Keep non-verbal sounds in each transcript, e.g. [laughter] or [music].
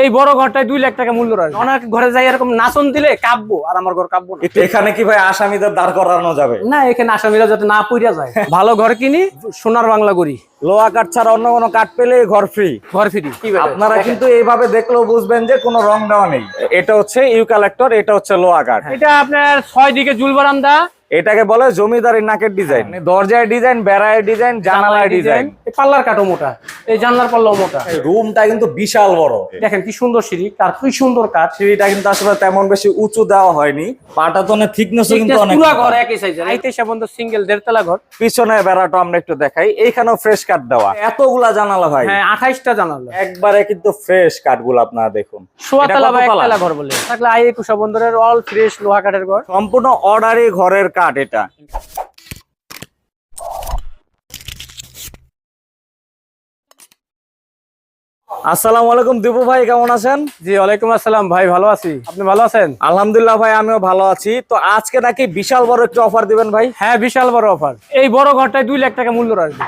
এই বড় ঘরটায় দুই লাখ টাকা মূল্য রয়েছে। অনেক ঘরে যাই এরকম নাচন দিলে কাব্য আর আমার ঘর কাব্য না। এখানে কি ভাই আসামিদের দাঁড় করানো যাবে? না এখানে আসামিরা যাতে না পইরা যায়। ভালো ঘর কিনি সোনার বাংলা করি। লোহা কাঠ ছাড়া অন্য কোনো কাঠ পেলে ঘর ফ্রি ঘর ফ্রি? আপনারা কিন্তু এইভাবে দেখলেও বুঝবেন যে কোনো রং দেওয়া নেই। এটা হচ্ছে ইউকালেক্টর এটা হচ্ছে লোহা কাঠ। এটা আপনার ছয় দিকে জুল বারান্দা এটাকে বলে জমিদারি নাকের ডিজাইন দরজায় ডিজাইন বেড়ায় ডিজাইন জানালায় ডিজাইন এই পাল্লার কাঠও মোটা এই জানলার পাল্লা মোটা। রুমটা কিন্তু বিশাল বড়। দেখেন কি সুন্দর সিঁড়ি আর কি সুন্দর কাঠ। সিঁড়িটা কিন্তু আসলে তেমন বেশি উঁচু দেওয়া হয়নি। পাটাতনের থিকনেসও কিন্তু অনেক পুরা ঘর একই সাইজের আইতে সে বন্ধ সিঙ্গেল দেড়তলা ঘর। পিছনে বেড়াটা আমরা একটু দেখাই। এইখানেও ফ্রেশ কাঠ দেওয়া। এতগুলা জানালা ভাই। হ্যাঁ আঠাইশটা জানালা। একবারে কিন্তু ফ্রেশ কাঠগুলো আপনারা দেখুন। সোয়াতলা বা একতলা ঘর বলে। থাকলে আই একুশা বন্দরের অল ফ্রেশ লোহা কাঠের ঘর। সম্পূর্ণ অর্ডারি ঘরের কাঠ এটা। আসসালামু আলাইকুম দীপু ভাই কেমন আছেন? জি ওয়ালাইকুম আসসালাম ভাই ভালো আছি। আপনি ভালো আছেন? আলহামদুলিল্লাহ ভাই আমিও ভালো আছি। তো আজকে নাকি বিশাল বড় একটা অফার দিবেন ভাই? হ্যাঁ বিশাল বড় অফার এই বড় ঘরটায় দুই লাখ টাকা মূল্য রাখবে।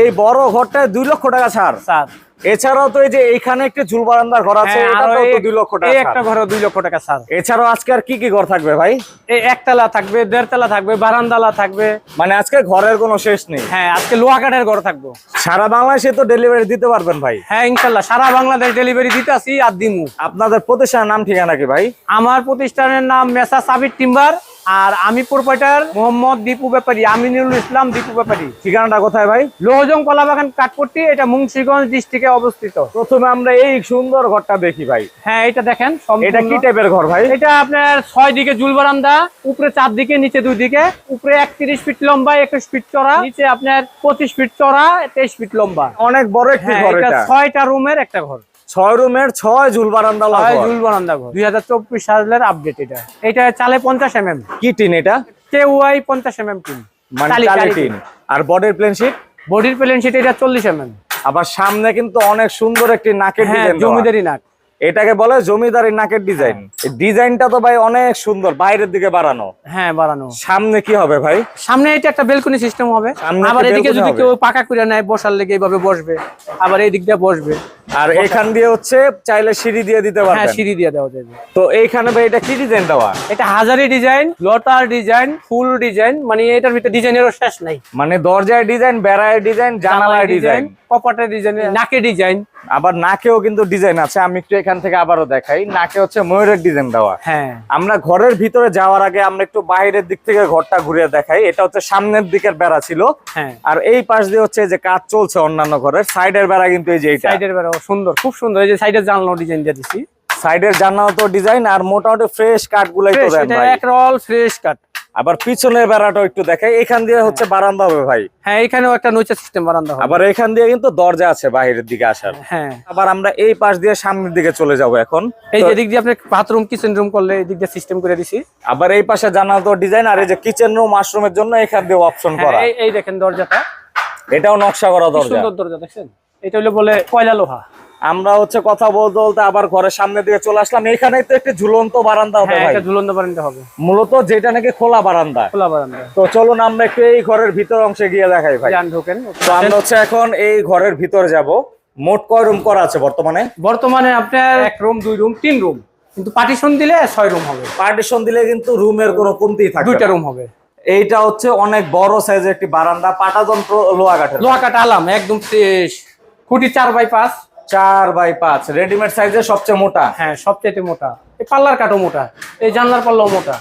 এই বড় ঘরটায় দুই লক্ষ টাকা ছাড়। স্যার। এছাড়াও তো এই যে এইখানে একটি ঝুল বারান্দার ঘর আছে হ্যাঁ, তো এই- লক্ষ টাকা একটা ঘরে দুই লক্ষ টাকা স্যার এছাড়াও আজকে আর কি কি ঘর থাকবে ভাই? এই একতলা থাকবে দেড়তলা থাকবে বারান্দালা থাকবে। মানে আজকে ঘরের কোনো শেষ নেই। হ্যাঁ আজকে লোহা কাঠের ঘর থাকব। সারা বাংলাদেশে তো ডেলিভারি দিতে পারবেন ভাই। হ্যাঁ ইনশাল্লাহ সারা বাংলাদেশ ডেলিভারি দিতে আসি আর দিমু। আপনাদের প্রতিষ্ঠানের নাম ঠিকানা কি ভাই? আমার প্রতিষ্ঠানের নাম মেসা সাবির টিম্বার। আর আমি প্রোপাইটার মোহাম্মদ দীপু ব্যাপারী আমিনুল ইসলাম দীপু ব্যাপারী। ঠিকানাটা কোথায় ভাই? লোহজং কলাবাগান কাঠপট্টি এটা মুন্সিগঞ্জ ডিস্ট্রিক্টে অবস্থিত। প্রথমে আমরা এই সুন্দর ঘরটা দেখি ভাই। হ্যাঁ এটা দেখেন এটা কি টাইপের ঘর ভাই? এটা আপনার ছয় দিকে জুল বারান্দা উপরে চার দিকে নিচে দুই দিকে উপরে একত্রিশ ফিট লম্বা একুশ ফিট চড়া নিচে আপনার পঁচিশ ফিট চড়া তেইশ ফিট লম্বা। অনেক বড় একটি হ্যাঁ ঘর এটা এটা। ছয়টা রুমের একটা ঘর। ছয় রুমের ছয় ঝুল বারান্দা ছয় জুল বারান্দা ঘর। দুই হাজার চব্বিশ সালের আপডেট এটা। এটা চালে পঞ্চাশ এম এম কি টিন এটা? কে ওয়াই পঞ্চাশ এম এম টিম মানে টালি টালি টিন। আর বডির প্লেন শিট বডির প্লেন শিট এটা চল্লিশ এম এম আবার সামনে কিন্তু অনেক সুন্দর একটি নাকের হ্যাঁ জমিদারি নাক। এটাকে বলে জমিদারি নাকের ডিজাইন এই ডিজাইনটা তো ভাই অনেক সুন্দর বাইরের দিকে বাড়ানো। হ্যাঁ বাড়ানো। সামনে কি হবে ভাই? সামনে এটা একটা বেলকনি সিস্টেম হবে। আবার এদিকে যদি কেউ পাকা করে নেয় বসার লেগে এইভাবে বসবে। আবার এই দিক দিয়ে বসবে। আর এখান দিয়ে হচ্ছে চাইলে সিঁড়ি দিয়ে দিতে হ্যাঁ সিঁড়ি দিয়ে দেওয়া যাবে। তো এইখানে ভাই এটা কি ডিজাইন দেওয়া? এটা হাজারি ডিজাইন লটার ডিজাইন ফুল ডিজাইন মানে এটার ভিতরে ডিজাইনেরও শেষ নাই। মানে দরজায় ডিজাইন বেড়ায় ডিজাইন জানালায় ডিজাইন কপাটের ডিজাইন নাকে ডিজাইন আবার নাকেও কিন্তু ডিজাইন আছে আমি একটু এখান থেকে আবারও দেখাই নাকে হচ্ছে ময়ূরের ডিজাইন দেওয়া। হ্যাঁ। আমরা ঘরের ভিতরে যাওয়ার আগে আমরা একটু বাইরের দিক থেকে ঘরটা ঘুরে দেখাই এটা হচ্ছে সামনের দিকের বেড়া ছিল। হ্যাঁ। আর এই পাশ দিয়ে হচ্ছে যে কাজ চলছে অন্যান্য ঘরের সাইডের বেড়া কিন্তু এই যে সাইডের বেড়া সুন্দর খুব সুন্দর এই যে সাইডের জানলাও ডিজাইন দিয়ে দিছি। সাইডের জানালা তো ডিজাইন আর মোটামুটি ফ্রেশ কাঠ গুলাই তো দেন ভাই। এক রল ফ্রেশ কাট আবার পিছনের বেড়াটা একটু দেখাই। এখান দিয়ে হচ্ছে বারান্দা হবে ভাই। হ্যাঁ এখানেও একটা নৈচা সিস্টেম বারান্দা হবে। আবার এখান দিয়ে কিন্তু দরজা আছে বাইরের দিকে আসার। হ্যাঁ। আবার আমরা এই পাশ দিয়ে সামনের দিকে চলে যাব এখন। এই যে দিক দিয়ে আপনি বাথরুম কিচেন রুম করলে এই দিক দিয়ে সিস্টেম করে দিছি। আবার এই পাশে জানালা তো ডিজাইন আর এই যে কিচেন রুম ওয়াশরুমের জন্য এখান দিয়ে অপশন হ্যাঁ, করা। এই- দেখেন দরজাটা। এটাও নকশা করা দরজা। সুন্দর দরজা দেখছেন? এটা হলো বলে কয়লা লোহা। আমরা হচ্ছে কথা বলতে বলতে আবার ঘরের সামনে দিকে চলে আসলাম। এখানে তো একটি ঝুলন্ত বারান্দা হবে হ্যাঁ ভাই। ঝুলন্ত বারান্দা হবে। মূলত যেটা নাকি খোলা বারান্দা। খোলা বারান্দা। তো চলুন আমরা একটু এই ঘরের ভিতর অংশে গিয়ে দেখাই ভাই। যান ঢোকেন। তো আমরা হচ্ছে এখন এই ঘরের ভিতরে যাব। মোট কয় রুম করা আছে বর্তমানে? বর্তমানে আপনার এক রুম দুই রুম তিন রুম। কিন্তু পার্টিশন দিলে ছয় রুম হবে। পার্টিশন দিলে কিন্তু রুমের কোনো কমতি থাকবে দুইটা রুম হবে। এইটা হচ্ছে অনেক বড় সাইজের একটি বারান্দা পাটা যন্ত্র লোহা কাঠের লোহা কাটা আলাম একদম খুঁটি চার বাই পাঁচ। চার বাই পাঁচ। রেডিমেড সাইজের সবচেয়ে মোটা। হ্যাঁ সবচেয়ে মোটা। এই পাল্লার কাঠও মোটা। এই জানলার পাল্লাও মোটা।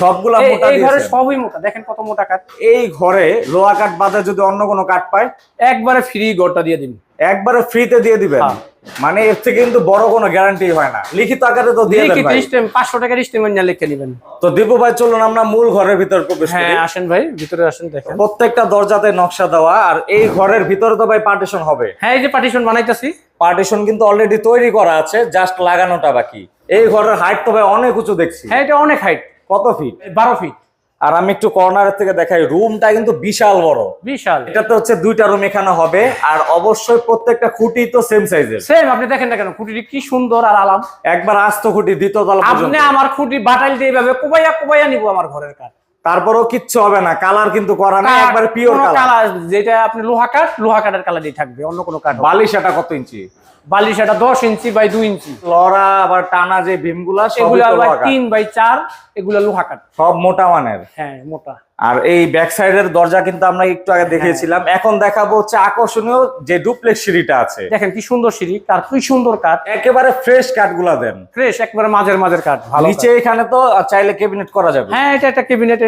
সবগুলা এই- মোটা এই ঘরে সবই মোটা। দেখেন কত মোটা কাঠ। এই ঘরে লোহা কাঠ বাদে যদি অন্য কোনো কাঠ পায়? একবারে ফ্রি ঘরটা দিয়ে দিন। একবারে ফ্রিতে দিয়ে দিবেন। হ্যাঁ। মানে এর থেকে কিন্তু বড় কোনো গ্যারান্টি হয় না। লিখিত আকারে তো দিয়ে দেন লিখিত ভাই। স্টেম পাঁচশো টাকার স্টেমের নিয়ে লিখে নেবেন। তো দীপু ভাই চলুন আমরা মূল ঘরের ভিতর প্রবেশ করি। হ্যাঁ আসেন ভাই ভিতরে আসেন দেখেন। প্রত্যেকটা দরজাতে নকশা দেওয়া আর এই ঘরের ভিতরে তো ভাই পার্টিশন হবে। হ্যাঁ এই যে পার্টিশন বানাইতেছি। পার্টিশন কিন্তু অলরেডি তৈরি করা আছে জাস্ট লাগানোটা বাকি। এই ঘরের হাইট তো ভাই অনেক উঁচু দেখছি। হ্যাঁ এটা অনেক হাইট কত ফিট বারো ফিট আর আমি একটু কর্নারের থেকে দেখাই রুমটা কিন্তু বিশাল বড়। বিশাল। এটাতে হচ্ছে দুইটা রুম এখানে হবে আর অবশ্যই প্রত্যেকটা খুঁটি তো সেম সাইজের সেম আপনি দেখেন না কেন খুঁটিটি কি সুন্দর আর আলাম। একবার আস্ত খুঁটি দ্বিতীয় তলা আপনি আমার খুঁটি বাটাইল দিয়ে এইভাবে কোবাইয়া কোবাইয়া নিব আমার ঘরের কাঠ তারপরেও কিচ্ছু হবে না কালার কিন্তু করা নাই একবারে পিওর কালার। যেটা আপনি লোহা কাঠ লোহা কাঠের কালারই দিয়ে থাকবে অন্য কোনো কাঠ বালিশাটা বালিশ এটা কত ইঞ্চি? বালিশাটা দশ ইঞ্চি বাই দুই ইঞ্চি। লড়া আবার টানা যে ভীমগুলা সেগুলা। তিন বাই চার এগুলো লোহা কাঠ। সব মোটা মানের। হ্যাঁ মোটা। আর এই ব্যাক সাইডের দরজা কিন্তু আমরা একটু আগে দেখিয়েছিলাম। এখন দেখাবো হচ্ছে আকর্ষণীয় যে ডুপ্লেক্স সিঁড়িটা আছে। দেখেন কি সুন্দর সিঁড়ি তার কি সুন্দর কাঠ। একেবারে ফ্রেশ কাঠগুলা দেন। ফ্রেশ একবারে মাঝের মাঝের কাঠ ভালো নিচে এখানে তো চাইলে ক্যাবিনেট করা যাবে। হ্যাঁ এটা একটা ক্যাবিনেট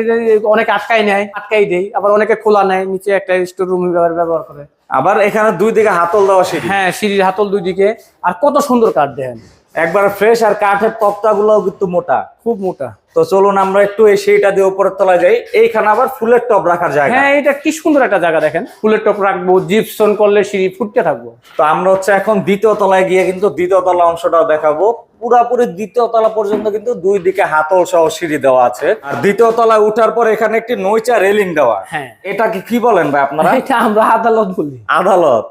অনেকে আটকাই নেয় আটকাই দেয় আবার অনেকে খোলা নেয় নিচে একটা স্টোর রুম ব্যবহার করে। আবার এখানে দুই দিকে হাতল দেওয়া সিঁড়ি। হ্যাঁ সিঁড়ির হাতল দুই দিকে। আর কত সুন্দর কাঠ দেখেন। একবারে ফ্রেশ আর কাঠের তক্তাগুলোও কিন্তু মোটা। খুব মোটা। তো চলুন আমরা একটু এই সিঁড়িটা দিয়ে উপরের তলায় যাই। এইখানে আবার ফুলের টপ রাখার জায়গা। হ্যাঁ এটা কি সুন্দর একটা জায়গা দেখেন। ফুলের টপ রাখব জিপসন করলে সিঁড়ি ফুটতে থাকব। তো আমরা হচ্ছে এখন দ্বিতীয় তলায় গিয়ে কিন্তু দ্বিতীয় তলা অংশটাও দেখাবো। পুরাপুরি দ্বিতীয় তলা পর্যন্ত কিন্তু দুই দিকে হাতল সহ সিঁড়ি দেওয়া আছে। আর দ্বিতীয় তলায় উঠার পর এখানে একটি নইচা রেলিং দেওয়া। হ্যাঁ। এটা কি কি বলেন ভাই আপনারা? এটা আমরা আদালত বলি। আদালত?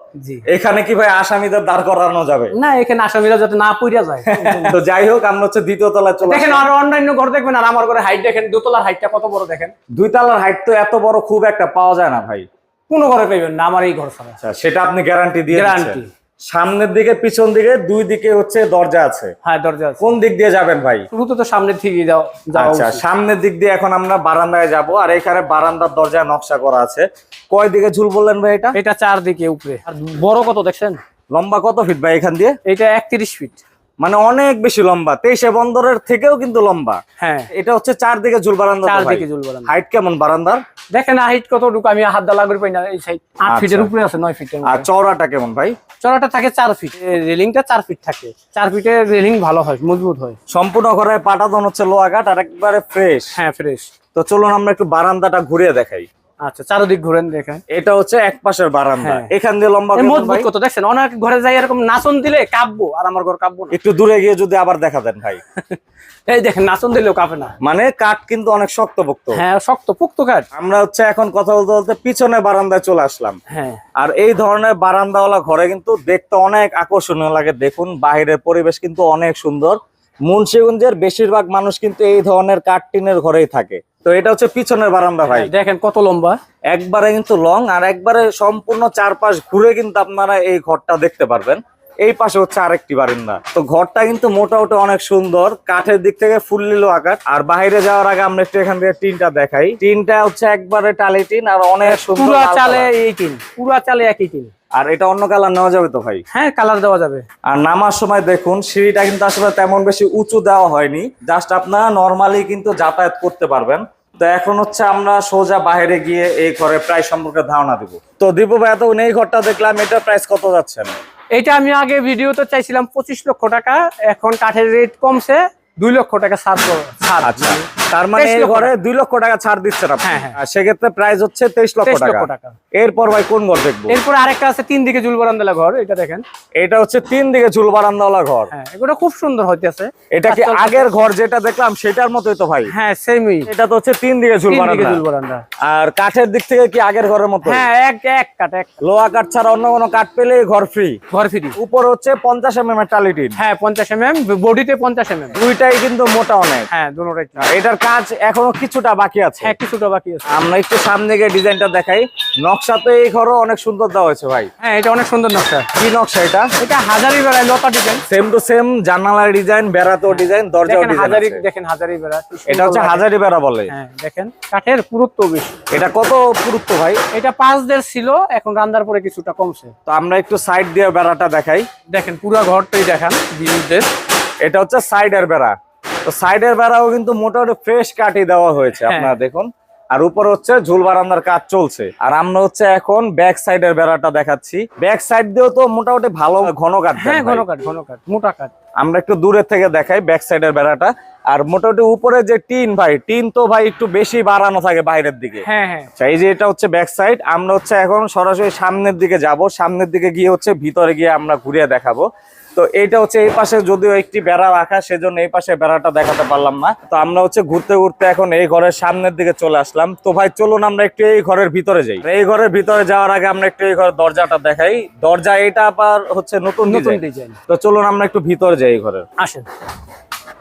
এখানে কি ভাই আসামিদের দাঁড় করানো যাবে? না এখানে আসামিরা যাতে না পড়িয়া যায়। [laughs] তো যাই হোক আমরা হচ্ছে দ্বিতীয় তলায় চলে দেখেন। আর অন্যান্য ঘর দেখবেন আর আমার ঘরে হাইট দেখেন দোতলার হাইটটা কত বড় দেখেন। দুই তলার হাইট তো এত বড় খুব একটা পাওয়া যায় না ভাই। কোনো ঘরে পাইবেন না আমার এই ঘর ছাড়া। আচ্ছা সেটা আপনি গ্যারান্টি দিয়ে Guarantee। সামনের দিকে পিছন দিকে দুই দিকে হচ্ছে দরজা আছে। হ্যাঁ দরজা আছে। কোন দিক দিয়ে যাবেন ভাই? শুরুতে তো সামনের থেকে যাও আচ্ছা সামনের দিক দিয়ে এখন আমরা বারান্দায় যাব আর এখানে বারান্দার দরজা নকশা করা আছে। কয় দিকে ঝুল বললেন ভাই এটা? এটা চার দিকে উপরে। আর বড় কত দেখছেন? লম্বা কত ফিট ভাই এখান দিয়ে? এটা একত্রিশ ফিট। মানে অনেক বেশি লম্বা। তেইশে বন্দরের থেকেও কিন্তু লম্বা। হ্যাঁ। এটা হচ্ছে চারদিকে ঝুল বারান্দা চার দিকে ঝুল বারান্দা। হাইট কেমন বারান্দার? দেখেন হাইট কত ঢুকু আমি হাত দা লাগবে পাই না এই সাইড আট আচ্ছা। ফিটের উপরে আছে নয় ফিটের আর চওড়াটা কেমন ভাই? চড়াটা থাকে চার ফিট। রেলিংটা চার ফিট থাকে। চার ফিটের রেলিং ভালো হয় মজবুত হয়। সম্পূর্ণ ঘরে পাটাদন হচ্ছে কাঠ আর একবারে ফ্রেশ হ্যাঁ ফ্রেশ তো চলুন আমরা একটু বারান্দাটা ঘুরিয়ে দেখাই। আচ্ছা চারদিক ঘুরেন দেখেন। এটা হচ্ছে এক পাশের বারান্দা। হ্যাঁ। এখান দিয়ে লম্বা মজবুত কত দেখছেন? অনেক ঘরে যাই এরকম নাচন দিলে কাঁপবো আর আমার ঘর কাঁপবো একটু দূরে গিয়ে যদি আবার দেখা দেন ভাই। [laughs] এই দেখেন নাচন দিলেও কাঁপে না। মানে কাঠ কিন্তু অনেক শক্তপোক্ত। হ্যাঁ শক্ত পুক্ত কাঠ। আমরা হচ্ছে এখন কথা বলতে বলতে পিছনে বারান্দায় চলে আসলাম। হ্যাঁ। আর এই ধরনের বারান্দাওয়ালা ঘরে কিন্তু দেখতে অনেক আকর্ষণীয় লাগে। দেখুন বাইরের পরিবেশ কিন্তু অনেক সুন্দর। মুন্সিগঞ্জের বেশিরভাগ মানুষ কিন্তু এই ধরনের কাঠ টিনের ঘরেই থাকে। তো এটা হচ্ছে পিছনের বারান্দা ভাই। দেখেন কত লম্বা। একবারে কিন্তু লং আর একবারে সম্পূর্ণ চারপাশ ঘুরে কিন্তু আপনারা এই ঘরটা দেখতে পারবেন। এই পাশে হচ্ছে আরেকটি বারান্দা। তো ঘরটা কিন্তু মোটামুটি অনেক সুন্দর কাঠের দিক থেকে ফুললি আকার। আর বাইরে যাওয়ার আগে আমরা একটু এখান থেকে টিনটা দেখাই। টিনটা হচ্ছে একবারে টালি টিন আর অনেক সুন্দর চালে এই টিন পুরা চালে একই টিন। আর এটা অন্য কালার নেওয়া যাবে তো ভাই? হ্যাঁ কালার দেওয়া যাবে। আর নামার সময় দেখুন সিঁড়িটা কিন্তু আসলে তেমন বেশি উঁচু দেওয়া হয়নি। জাস্ট আপনারা নর্মালি কিন্তু যাতায়াত করতে পারবেন। তো এখন হচ্ছে আমরা সোজা বাইরে গিয়ে এই ঘরের প্রাইস সম্পর্কে ধারণা দিব। তো দীপু ভাই এত এই ঘরটা দেখলাম এটা প্রাইস কত যাচ্ছে? এটা আমি আগে ভিডিওতে চাইছিলাম পঁচিশ লক্ষ টাকা, এখন কাঠের রেট কমছে। দুই লক্ষ টাকা ছাড় আচ্ছা। তার মানে 23 ঘরে দুই লক্ষ টাকা ছাড় দিচ্ছেন হ্যাঁ, হ্যাঁ। সেক্ষেত্রে প্রাইস হচ্ছে তেইশ লক্ষ টাকা। এরপর ভাই কোন ঘর দেখব? এরপর আরেকটা আছে তিন দিকে বারান্দালা ঘর এটা দেখেন। এটা হচ্ছে তিন দিকে ঝুল ঘর। হ্যাঁ এগুলো খুব সুন্দর হইতেছে। এটা কি আগের ঘর যেটা দেখলাম সেটার মতোই তো ভাই? হ্যাঁ সেমই এটা তো হচ্ছে তিন দিকে ঝুল বারান্দা। আর কাঠের দিক থেকে কি আগের ঘরের মতো হ্যাঁ এক এক কাঠ এক লোহা কাঠ ছাড়া অন্য কোনো কাঠ পেলে ঘর ফ্রি ঘর ফ্রি উপর হচ্ছে পঞ্চাশ এম এম টালিটিন হ্যাঁ পঞ্চাশ এম এম বডিতে পঞ্চাশ এম এম দুইটাই কিন্তু মোটা অনেক। হ্যাঁ দুটোটাই এটার কাজ এখনও কিছুটা বাকি আছে। হ্যাঁ কিছুটা বাকি আছে। আমরা একটু সামনে গিয়ে ডিজাইনটা দেখাই। নকশা তো এই ঘরও অনেক সুন্দর দেওয়া হয়েছে ভাই। হ্যাঁ এটা অনেক সুন্দর নকশা। কি নকশা এটা? এটা হাজারি বেড়ায় লতা ডিজাইন সেম টু সেম জানালার ডিজাইন বেড়াতেও ডিজাইন দরজাও ডিজাইন হাজারি দেখেন হাজারি বেড়া এটা হচ্ছে হাজারি বেড়া বলে। হ্যাঁ দেখেন কাঠের পুরুত্ব বেশি। এটা কত পুরুত্ব ভাই? এটা পাঁচ দের ছিল এখন রান্দার পরে কিছুটা কমছে। তো আমরা একটু সাইড দিয়ে বেড়াটা দেখাই। দেখেন পুরো ঘরটাই দেখান বিদ্যুতের এটা হচ্ছে সাইডের বেড়া। তো সাইডের বেড়াও কিন্তু মোটামুটি ফ্রেশ কাটি দেওয়া হয়েছে হ্যাঁ। আপনারা দেখুন। আর উপর হচ্ছে ঝুল বারান্দার কাজ চলছে। আর আমরা হচ্ছে এখন ব্যাক সাইডের বেড়াটা দেখাচ্ছি। ব্যাক সাইড দিয়েও তো মোটামুটি ভালো ঘন কাঠ হ্যাঁ ঘন কাঠ ঘন কাঠ মোটা কাঠ। আমরা একটু দূরের থেকে দেখাই ব্যাক সাইডের বেড়াটা। আর মোটামুটি উপরে যে টিন ভাই টিন তো ভাই একটু বেশি বাড়ানো থাকে বাইরের দিকে। হ্যাঁ হ্যাঁ। আচ্ছা, এই যে এটা হচ্ছে ব্যাক সাইড আমরা হচ্ছে এখন সরাসরি সামনের দিকে যাব। সামনের দিকে গিয়ে হচ্ছে ভিতরে গিয়ে আমরা ঘুরিয়ে দেখাবো। তো এইটা হচ্ছে এই পাশে যদিও একটি বেড়া রাখা সেজন্য এই পাশে বেড়াটা দেখাতে পারলাম না। তো আমরা হচ্ছে ঘুরতে ঘুরতে এখন এই ঘরের সামনের দিকে চলে আসলাম। তো ভাই চলুন আমরা একটু এই ঘরের ভিতরে যাই। এই ঘরের ভিতরে যাওয়ার আগে আমরা একটু এই ঘরের দরজাটা দেখাই। দরজা এটা আবার হচ্ছে নতুন নতুন ডিজাইন তো চলুন আমরা একটু ভিতরে যাই এই ঘরের। আসেন।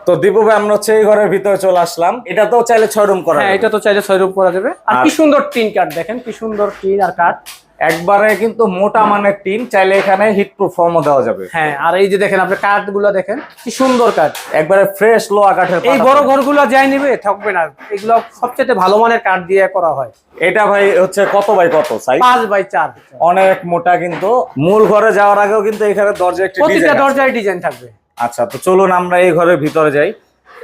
তো দীপু ভাই আমরা হচ্ছে এই ঘরের ভিতরে চলে আসলাম। এটা তো চাইলে ছয় রুম করা হ্যাঁ। এটা তো চাইলে ছয় রুম করা যাবে। আর আর- কি সুন্দর টিন কাঠ দেখেন কি সুন্দর টিন আর কাঠ। একবারে কিন্তু মোটা মানের টিন চাইলে এখানে হিট প্রুফ ফর্মও দেওয়া যাবে। হ্যাঁ আর এই যে দেখেন আপনি কাঠগুলো দেখেন কি সুন্দর কাঠ। একবারে ফ্রেশ লোয়া কাঠের এই। বড় ঘরগুলো যাই নিবে থাকবে না। এগুলো সবচেয়ে ভালো মানের কাঠ দিয়ে করা হয়। এটা ভাই হচ্ছে কত বাই কত সাইজ পাঁচ বাই চার। অনেক মোটা কিন্তু। মূল ঘরে যাওয়ার আগেও কিন্তু এখানে দরজা একটি প্রতিটা দরজায় ডিজাইন থাকবে। আচ্ছা তো চলুন আমরা এই ঘরের ভিতরে যাই।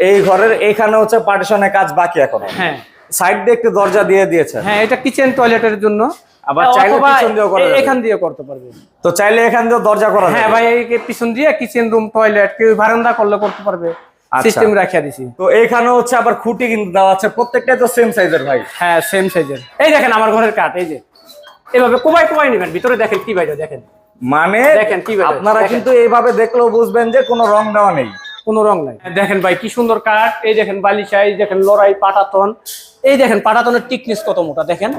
এই ঘরের এখানে হচ্ছে পার্টিশনের কাজ বাকি এখনও। হ্যাঁ। সাইড দিয়ে একটু দরজা দিয়ে দিয়েছে। হ্যাঁ এটা কিচেন টয়লেটের জন্য। আবার চাইলে অথবা পিছন দিয়েও করা এ- এখান দিয়ে করতে পারবে। তো চাইলে এখান দিয়েও দরজা করা হ্যাঁ ভাই এই পিছন দিয়ে কিচেন রুম টয়লেট কেউ বারান্দা করলে করতে পারবে। আচ্ছা। সিস্টেম রাখিয়া দিছি। তো এখানে হচ্ছে আবার খুঁটি কিন্তু দেওয়া আছে। তো সেম সাইজের ভাই। হ্যাঁ সেম সাইজের এই দেখেন আমার ঘরের কাঠ এই যে। এভাবে কোবাই কোবাই নেবেন ভিতরে দেখেন কি বাইরে দেখেন। মানে দেখেন কি আপনারা কিন্তু এইভাবে দেখলেও বুঝবেন যে কোনো রং দেওয়া নেই। কোনো রং নাই। দেখেন ভাই কি সুন্দর কাঠ। এই দেখেন বালিশা এই দেখেন লড়াই পাটাতন। এই দেখেন পাটাতনের টিকনেস কত মোটা দেখেন।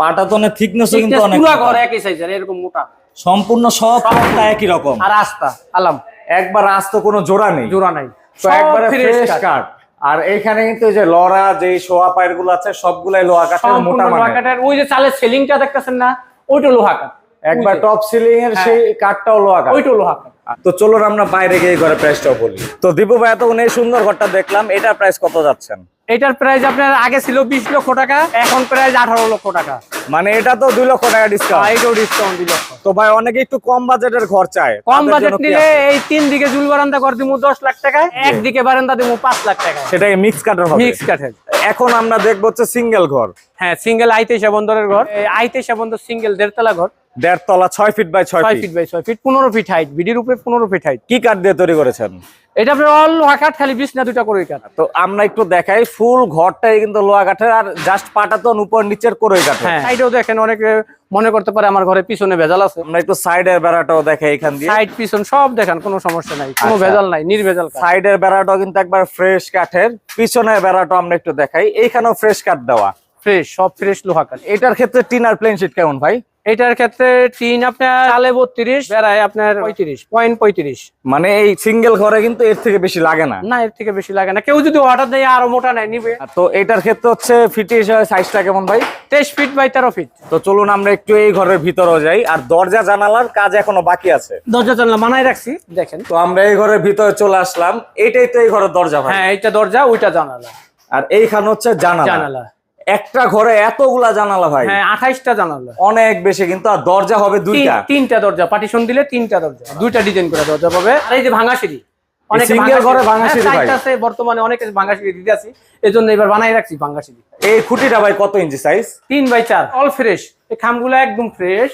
পাটাতনের থিকনেসও কিন্তু অনেক পুরা। ঘর একই সাইজের এরকম মোটা। সম্পূর্ণ সব পাটটা একই রকম। আর আস্তা আলাম। একবার কোনো জোড়া নেই। জোড়া নাই। তো একবারে ফ্রেশ। কাঠ আর এখানে কিন্তু যে লড়া যে সোয়া পায়েরগুলো আছে সবগুলাই লোহা কাঠের মোটা মানে কাঠের। ওই যে চালের সেলিংটা দেখতেছেন না ওইটা লোহা কাঠ। একবার টপ সিলিং এর। সেই কাঠটাও লোহা কাঠ। ওইটা লোহা কাঠ। তো চলুন আমরা বাইরে গিয়ে এই ঘরে প্রাইসটাও বলি। তো দীপু ভাই এতক্ষণ এই সুন্দর ঘরটা দেখলাম এটা প্রাইস কত যাচ্ছেন? এটার প্রাইস আপনার আগে ছিল বিশ লক্ষ টাকা এখন প্রাইস আঠারো লক্ষ টাকা। মানে এটা তো দুই লক্ষ টাকা ডিসকাউন্ট এটাও ডিসকাউন্ট দুই লক্ষ। তো ভাই অনেকে একটু কম বাজেটের ঘর চায়। কম বাজেট নিলে এই তিন দিকে জুল বারান্দা করে দিমু দশ লাখ টাকায় একদিকে বারান্দা দিমু পাঁচ লাখ টাকা সেটা মিক্স কাঠের হবে। মিক্স কাঠের এখন আমরা দেখব হচ্ছে সিঙ্গেল ঘর। হ্যাঁ সিঙ্গেল আইতেশা বন্দরের ঘর। এই আইতেশা বন্দর সিঙ্গেল দেড়তলা ঘর। দেড় তলা ছয় ফিট বাই ছয় ফিট বাই ছয় ফিট পনেরো ফিট হাইট উপরে পনেরো ফিট হাইট কি কাঠ দিয়ে তৈরি করেছেন? এটা অল লোহা কাঠ খালি করে কাঠ। তো আমরা একটু দেখাই ফুল ঘরটাই কিন্তু লোহা কাঠের আর জাস্ট পাটাতন উপর নিচের করে কাঠের। হ্যাঁ সাইডেও দেখেন অনেকে মনে করতে পারে আমার ঘরে পিছনে ভেজাল আছে। আমরা একটু সাইডের বেড়াটাও দেখাই এখান দিয়ে। সাইড পিছন সব দেখেন কোনো সমস্যা নাই কোনো আচ্ছা। ভেজাল নাই নির্ভেজাল। সাইডের বেড়াটাও কিন্তু একবার ফ্রেশ কাঠের পিছনের বেড়াটাও আমরা একটু দেখাই। এইখানেও ফ্রেশ কাঠ দেওয়া। ফ্রেশ সব ফ্রেশ লোহা কাঠ। এটার ক্ষেত্রে টিন আর প্লেন শিট কেমন ভাই? এটার ক্ষেত্রে টিন আপনার চালে বত্রিশ বেড়ায় আপনার পঁয়ত্রিশ। পয়েন্ট পঁয়ত্রিশ। মানে এই সিঙ্গেল ঘরে কিন্তু এর থেকে বেশি লাগে না। না এর থেকে বেশি লাগে না। কেউ যদি অর্ডার দেয় আরও মোটা নেয় নিবে। তো এটার ক্ষেত্রে হচ্ছে ফিটে সাইজটা কেমন ভাই? তেইশ ফিট বাই তেরো ফিট তো চলুন আমরা একটু এই ঘরের ভিতরেও যাই। আর দরজা জানালার কাজ এখনও বাকি আছে। দরজা জানলা মানায় রাখছি দেখেন। তো আমরা এই ঘরের ভিতরে চলে আসলাম। এটাই তো এই ঘরের দরজা হ্যাঁ এইটা দরজা ওইটা জানালা। আর এইখানে হচ্ছে জানালা। জানালা। একটা ঘরে এতগুলা জানালা ভাই। হ্যাঁ আঠাইশটা জানালা। অনেক বেশি কিন্তু আর দরজা হবে দুইটা। তিনটা দরজা পার্টিশন দিলে তিনটা দরজা দুইটা ডিজাইন করে দরজা পাবে। আর এই যে ভাঙা সিঁড়ি হ্যাঁ, সিঁড়ি ভাই। site আছে বর্তমানে অনেকে ভাঙা সিঁড়ি দিতে আছি। এই জন্য এবার বানাই রাখছি ভাঙা সিঁড়ি। এই খুঁটিটা ভাই কত ইঞ্চি সাইজ তিন বাই চার অল ফ্রেশ এই খামগুলো একদম ফ্রেশ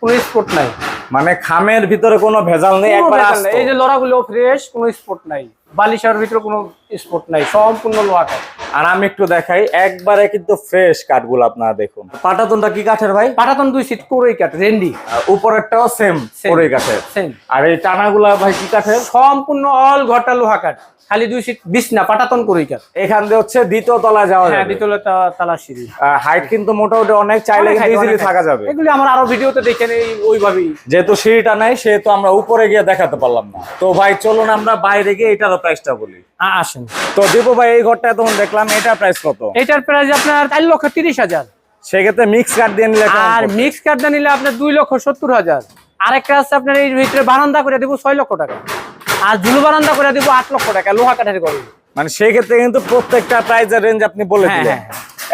কোনো স্পট নাই। মানে খামের ভিতরে কোনো ভেজাল নেই একবার। এই যে লড়াগুলো ফ্রেশ কোনো স্পট নাই। বালিশার ভিতরে কোনো স্পট নাই সম্পূর্ণ লোহা কাঠ আর আমি একটু দেখাই একবারে কিন্তু ফ্রেশ কাঠগুলো আপনারা দেখুন। পাটাতনটা কি কাঠের ভাই? পাটাতন দুই সিট কোরই কাঠ রেন্ডি। উপরেরটাও same Same. কাঠের। আর এই টানাগুলা ভাই কি কাঠের? সম্পূর্ণ অল ঘটা লোহা কাঠ। খালি দুই সিট বিছনা পাটাতন কাঠ এখান দিয়ে হচ্ছে দ্বিতীয় তলায় যাওয়া হ্যাঁ যাবে। দ্বিতীয় তালা সিঁড়ি। হাইট কিন্তু মোটামুটি অনেক চাইলে ইজিলি থাকা যাবে। এগুলি আমার আরও ভিডিওতে দেখেন এই ওইভাবেই। যেহেতু সিঁড়িটা নাই সেহেতু আমরা উপরে গিয়ে দেখাতে পারলাম না। তো ভাই চলুন আমরা বাইরে গিয়ে এটারও প্রাইসটা বলি। আসেন। তো দীপু ভাই এই ঘরটা তখন দেখলাম এটার প্রাইস কত? এটার প্রাইস আপনার চার লক্ষ তিরিশ হাজার। সেক্ষেত্রে মিক্স কাঠ দিয়ে নিলে আর? মিক্স কার্ডটা নিলে আপনার দুই লক্ষ সত্তর হাজার। আরেকটা আছে আপনার এই ভিতরে বারান্দা করে দেবো ছয় লক্ষ টাকা। আর ঝুলু বারান্দা করে দেবো আট লক্ষ টাকা লোহা কাঠের গড়ি মানে সেই ক্ষেত্রে কিন্তু প্রত্যেকটা প্রাইজের রেঞ্জ আপনি বলে হ্যাঁ, দিলেন। হ্যাঁ,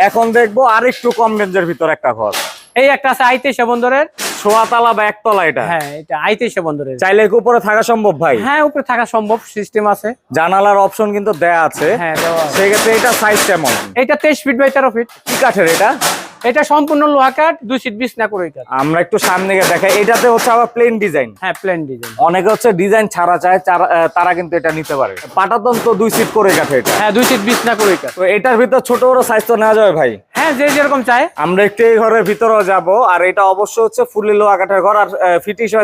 এখন দেখব আরেকটু কম রেঞ্জের ভিতর একটা ঘর। এই একটা আছে আইতেশা বন্দরের। সোয়াতলা বা একতলা এটা? হ্যাঁ এটা আইতেশা বন্দরের। চাইলে উপরে থাকা সম্ভব ভাই? হ্যাঁ উপরে থাকা সম্ভব সিস্টেম আছে। জানালার অপশন কিন্তু দেয়া আছে। হ্যাঁ আছে। সেক্ষেত্রে এটা সাইজ কেমন? এটা তেইশ ফিট বাই তেরো ফিট কি কাঠের এটা? এটা সম্পূর্ণ লোহা কাঠ দুই সিট বিছ না করে আমরা একটু সামনে গিয়ে দেখাই। এটাতে হচ্ছে আবার প্লেন ডিজাইন হ্যাঁ প্লেন ডিজাইন অনেকে হচ্ছে ডিজাইন ছাড়া চায় তারা কিন্তু এটা নিতে পারে। পাটাতন তো দুই সিট করে কাঠে এটা। হ্যাঁ দুই সিট বিছ না করে তো এটার ভিতর ছোট বড় সাইজ তো নেওয়া যাবে ভাই। হ্যাঁ যে যেরকম চায়। আমরা একটু এই ঘরের ভিতরেও যাব আর এটা অবশ্য হচ্ছে লোহা কাঠের ঘর আর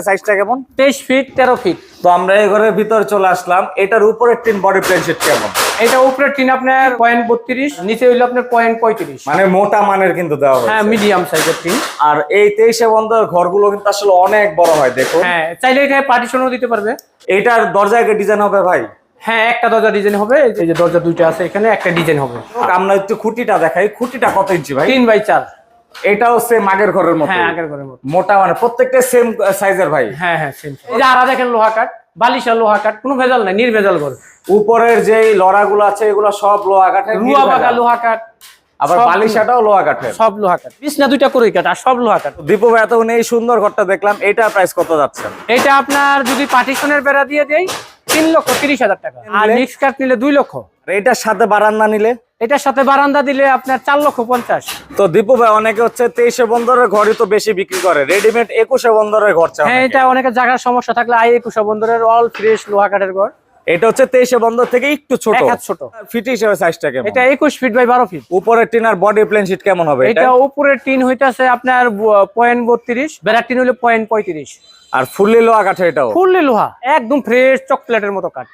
সাইজটা কেমন? তেইশ ফিট তেরো ফিট তো আমরা এই ঘরের ভিতরে চলে আসলাম। এটার উপরের টিন বডি প্লেন শিট কেমন? এটা উপরে টিন আপনার পয়েন্ট বত্রিশ নিচে হইল আপনার পয়েন্ট পঁয়ত্রিশ। মানে মোটা মানের কিন্তু দেওয়া হ্যাঁ মিডিয়াম সাইজের টিন। আর এই তেইশে বন্ধের ঘরগুলো কিন্তু আসলে অনেক বড় হয় দেখো হ্যাঁ চাইলে এটা পার্টিশনও দিতে পারবে। এটার দরজায় ডিজাইন হবে ভাই। হ্যাঁ একটা দরজা ডিজাইন হবে এই যে দরজা দুইটা আছে এখানে একটা ডিজাইন হবে। আমরা একটু খুঁটিটা দেখাই। খুঁটিটা কত ইঞ্চি ভাই? তিন বাই চার। এটা হচ্ছে মাগের ঘরের মতো। হ্যাঁ আগের ঘরের মতো। মোটা মানে প্রত্যেকটা সেম সাইজের ভাই। হ্যাঁ হ্যাঁ সেম এই আরা দেখেন লোহা কাঠ বালিশা লোহা কাঠ কোনো ভেজাল নাই নির্ভেজাল ঘর। উপরের যে লড়াগুলো আছে এগুলো সব লোহা কাঠের রুয়া লোহা কাঠ আবার বালিশাটাও লোহা কাঠের। সব লোহা কাঠ। বিছনা দুইটা করে কাঠ আর সব লোহা কাঠ। দীপু ভাই এতক্ষণ এই সুন্দর ঘরটা দেখলাম এটা প্রাইস কত যাচ্ছে? এটা আপনার যদি পার্টিশনের বেড়া দিয়ে দেই তিন লক্ষ তিরিশ হাজার টাকা। আর? মিক্স কাঠ নিলে দুই লক্ষ। এটার সাথে বারান্দা নিলে? এটার সাথে বারান্দা দিলে আপনার চার লক্ষ পঞ্চাশ। তো দীপু ভাই অনেকে হচ্ছে তেইশে বন্দরের ঘরই তো বেশি বিক্রি করে রেডিমেড একুশে বন্দরের ঘর হ্যাঁ এটা অনেকের জায়গার সমস্যা থাকলে আই একুশে বন্দরের অল ফ্রেশ লোহা কাঠের ঘর। এটা হচ্ছে তেইশে বন্দর থেকে একটু ছোট। ছোট। ফিট হিসেবে সাইজটা কেমন? এটা একুশ ফিট বাই বারো ফিট উপরের টিনার বডি প্লেন শিট কেমন হবে এটা? উপরের টিন হইতাছে আপনার পয়েন্ট বত্রিশ বেড়ার টিন হইলে পয়েন্ট পঁয়ত্রিশ। আর ফুললি লোহা কাঠের এটাও? ফুললি লোহা একদম ফ্রেশ চকলেটের মতো কাঠ।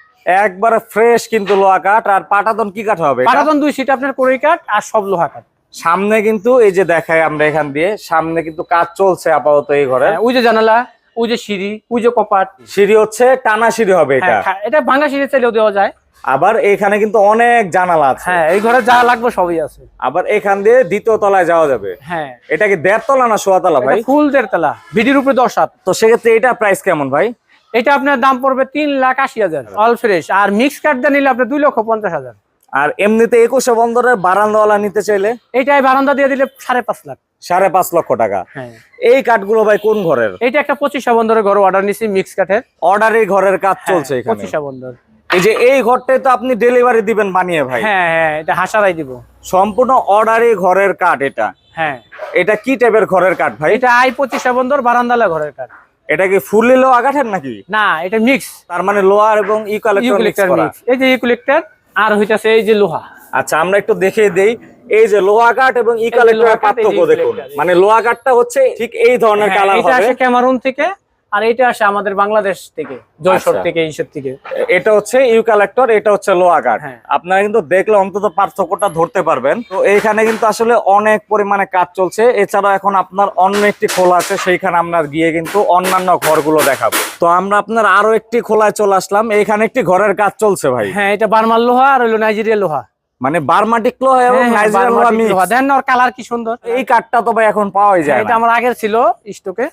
একবারে ফ্রেশ কিন্তু লোহা কাঠ। আর পাটাতন কি কাঠ হবে? পাটাতন দুই সিট আপনার কড়ই কাঠ আর সব লোহা কাঠ। সামনে কিন্তু এই যে দেখাই আমরা এখান দিয়ে সামনে কিন্তু কাজ চলছে আপাতত এই ঘরে। হ্যাঁ, ওই যে জানালা ওই যে সিঁড়ি ওই যে কপাট। সিঁড়ি হচ্ছে টানা সিঁড়ি হবে এটা। হ্যাঁ, এটা ভাঙা সিঁড়ি চাইলেও দেওয়া যায়। আবার এখানে কিন্তু অনেক জানালা আছে। হ্যাঁ এই ঘরে যা লাগবে সবই আছে। আবার এখান দিয়ে দ্বিতীয় তলায় যাওয়া যাবে। হ্যাঁ। এটা কি দেড় তলা না সোয়া তলা ভাই? ফুল দেড়তলা ভিডির উপরে দশ হাত। তো সেক্ষেত্রে এটা প্রাইস কেমন ভাই? এটা আপনার দাম পড়বে তিন লাখ আশি হাজার অল ফ্রেশ আর মিক্স কাঠ দিয়ে নিলে আপনার দুই লক্ষ পঞ্চাশ হাজার। আর এমনিতে একুশে বন্দরের বারান্দাওয়ালা নিতে চাইলে? এইটাই বারান্দা দিয়ে দিলে সাড়ে পাঁচ লাখ। সাড়ে পাঁচ লক্ষ টাকা। হ্যাঁ। এই কাঠগুলো ভাই কোন ঘরের? এটা একটা পঁচিশা বন্দরের ঘর অর্ডার নিছি মিক্স কাঠের অর্ডারি ঘরের কাজ চলছে এখানে। পঁচিশা বন্দর। এই যে এই ঘরটাই তো আপনি ডেলিভারি দিবেন বানিয়ে ভাই। হ্যাঁ হ্যাঁ এটা হাসারাই দিব। সম্পূর্ণ অর্ডারি ঘরের কাঠ এটা। হ্যাঁ। এটা কি টাইপের ঘরের কাঠ ভাই? এটা আই পঁচিশা বন্দর বারান্দালা ঘরের কাঠ এটা কি ফুললি লোহা কাঠের নাকি? না এটা মিক্স তার মানে লোহার এবং ইউকালেক্টর মিক্স এই যে ইউকুলেক্টার আর হইতাছে এই যে লোহা। আচ্ছা আমরা একটু দেখে দেই। এই যে লোহা কাঠ এবং যে পার্থক্য দেখুন। মানে লোহা কাঠটা হচ্ছে ঠিক এই ধরনের কালার কালার এটা আসে ক্যামারুন থেকে। আর এটা আসে আমাদের বাংলাদেশ থেকে জয়সর আচ্ছা। থেকে এইসব থেকে। এটা হচ্ছে ইউকালেক্টর এটা হচ্ছে লোহা কাঠ হ্যাঁ। আপনারা কিন্তু দেখলে অন্তত পার্থক্যটা ধরতে পারবেন। তো এইখানে কিন্তু আসলে অনেক পরিমাণে কাজ চলছে। এছাড়া এখন আপনার অন্য একটি খোলা আছে সেইখানে আমরা গিয়ে কিন্তু অন্যান্য ঘরগুলো দেখাবো। তো আমরা আপনার আরও একটি খোলায় চলে আসলাম। এইখানে একটি ঘরের কাজ চলছে ভাই। হ্যাঁ এটা বার্মার লোহা আর নাইজেরিয়া লোহা। মানে বারমাটিক লোহা এবং হ্যাঁ, হ্যাঁ, নাইজেরিয়ান লোহা বার্মাটিক mix। লোহা। দেন না ওর কালার কি সুন্দর। এই কাঠটা তো ভাই এখন পাওয়াই যায় এটা আমার আগের ছিল স্টকে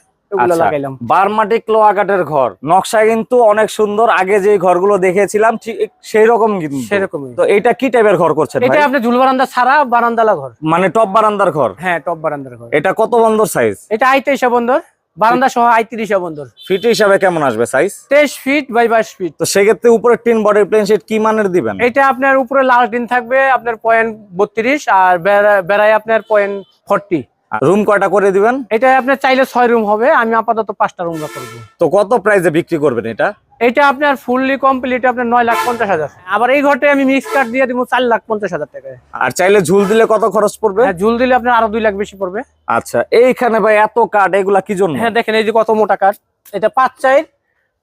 বারমাটিক লোহা কাঠের ঘর। নকশা কিন্তু অনেক সুন্দর। আগে যে ঘরগুলো দেখেছিলাম ঠিক সেই রকম কিন্তু। তো এটা কি টাইপের ঘর করছেন এটা আপনি ঝুল বারান্দা ছাড়া বারান্দালা ঘর। মানে টপ বারান্দার ঘর? হ্যাঁ টপ বারান্দার ঘর। এটা কত বন্দর সাইজ এটা আইতেইশা বন্দর। বারান্দা সহ আইত্রিশা বন্দর। ফিট হিসাবে কেমন আসবে সাইজ তেইশ ফিট বাই বাইশ ফিট তো সেক্ষেত্রে উপরে টিন বডি প্লেন শিট কি মানের দিবেন? এটা আপনার উপরে লাল টিন থাকবে আপনার পয়েন্ট বত্রিশ আর বেড়ায় আপনার পয়েন্ট ফর্টি রুম কয়টা করে দিবেন? এটা আপনার চাইলে ছয় রুম হবে আমি আপাতত পাঁচটা রুম করব তো কত প্রাইসে বিক্রি করবেন এটা? এটা আপনার ফুললি কমপ্লিট আপনার নয় লাখ পঞ্চাশ হাজার। আবার এই ঘরটা আমি মিক্স কাট দিয়ে দিব চার লাখ পঞ্চাশ হাজার টাকায়। আর চাইলে ঝুল দিলে কত খরচ পড়বে? হ্যাঁ ঝুল দিলে আপনার আরও দুই লাখ বেশি পড়বে। আচ্ছা এইখানে ভাই এত কাঠ এগুলা কি জন্য? হ্যাঁ দেখেন এই যে কত মোটা কাঠ এটা পাঁচ চাই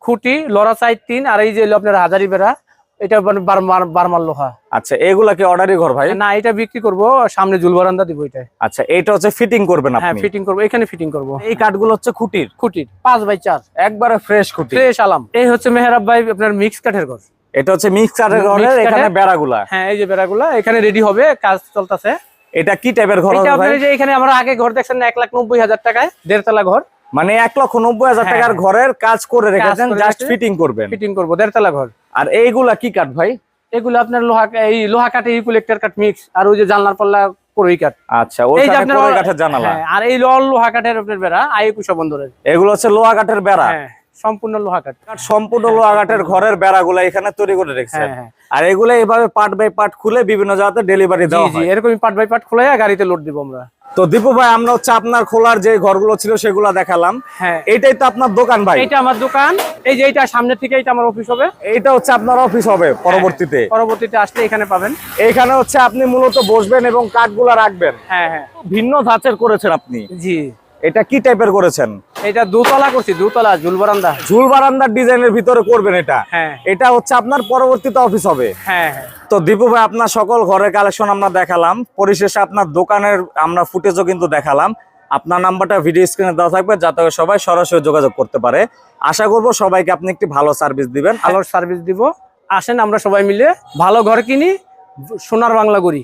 খুঁটি লড়া চাই তিন আর এই যে আপনার হাজারি বেড়া। এটা বার- বারমার লোহা। আচ্ছা এগুলা কি অর্ডারি ঘর ভাই? না এটা বিক্রি করব সামনে ঝুল বারান্দা দিব এটা আচ্ছা এটা হচ্ছে ফিটিং করবেন হ্যাঁ ফিটিং করব এখানে ফিটিং করব। এই কাঠগুলো হচ্ছে খুঁটির? খুঁটির পাঁচ বাই চার। একবারে ফ্রেশ খুঁটি। ফ্রেশ আলাম। এই হচ্ছে মেহরাব ভাই আপনার মিক্স কাঠের ঘর। এটা হচ্ছে মিক্স কাঠের ঘরের এখানে বেড়াগুলা। হ্যাঁ এই যে বেড়াগুলা এখানে রেডি হবে কাজ চলতেছে। এটা কি টাইপের ঘর হবে ভাই? যে এখানে আমরা আগে ঘর দেখছেন না এক লাখ নব্বই হাজার টাকায় দেড়তলা ঘর। মানে এক লক্ষ নব্বই হাজার হ্যাঁ, টাকার হ্যাঁ। ঘরের কাজ করে রেখেছেন জাস্ট ফিটিং করবেন। ফিটিং করব দেড়তলা ঘর। আর এইগুলা কি কাঠ ভাই? এগুলো আপনার লোহা এই লোহা কাঠে ইকুলেক্টার কাঠ মিক্স আর ওই যে জানলার পাল্লা করই কাঠ। আচ্ছা ওই যে আপনার কাঠের জানালা। হ্যাঁ, আর এই লল লোহা কাঠের আপনার বেড়া আই একুশা বন্দরের। এগুলো হচ্ছে লোহা কাঠের বেড়া? হ্যাঁ সম্পূর্ণ লোহা কাঠ। সম্পূর্ণ লোহা কাঠের ঘরের বেড়াগুলা এখানে তৈরি করে রেখেছেন। হ্যাঁ হ্যাঁ। আর এগুলো এইভাবে পার্ট বাই পার্ট খুলে বিভিন্ন জায়গাতে ডেলিভারি দেওয়া হয়। এরকমই পার্ট বাই পার্ট খুলে গাড়িতে লোড দিব আমরা। তো দীপু ভাই আমরা হচ্ছে আপনার খোলার যে ঘরগুলো ছিল সেগুলো দেখালাম। হ্যাঁ। এটাই তো আপনার দোকান ভাই? এটা আমার দোকান। এই যে এটা সামনের থেকে এটা আমার অফিস হবে। এটা হচ্ছে আপনার অফিস হবে পরবর্তীতে। পরবর্তীতে আসলে এখানে পাবেন। এখানে হচ্ছে আপনি মূলত বসবেন এবং কাঠগুলা রাখবেন। হ্যাঁ হ্যাঁ। ভিন্ন ধাঁচের করেছেন আপনি। জি। এটা কি টাইপের করেছেন? এটা দুতলা করছি দুতলা ঝুল বারান্দা। ঝুল বারান্দার ডিজাইনের ভিতরে করবেন এটা? হ্যাঁ। এটা হচ্ছে আপনার পরবর্তীতে অফিস হবে। হ্যাঁ হ্যাঁ। তো দীপু ভাই আপনার সকল ঘরের কালেকশন আমরা দেখালাম। পরিশেষে আপনার দোকানের আমরা ফুটেজও কিন্তু দেখালাম। আপনার নাম্বারটা ভিডিও স্ক্রিনে দেওয়া থাকবে যাতে সবাই সরাসরি যোগাযোগ করতে পারে। আশা করব সবাইকে আপনি একটি ভালো সার্ভিস দিবেন। ভালো সার্ভিস দিব। আসেন আমরা সবাই মিলে ভালো ঘর কিনি সোনার বাংলা করি।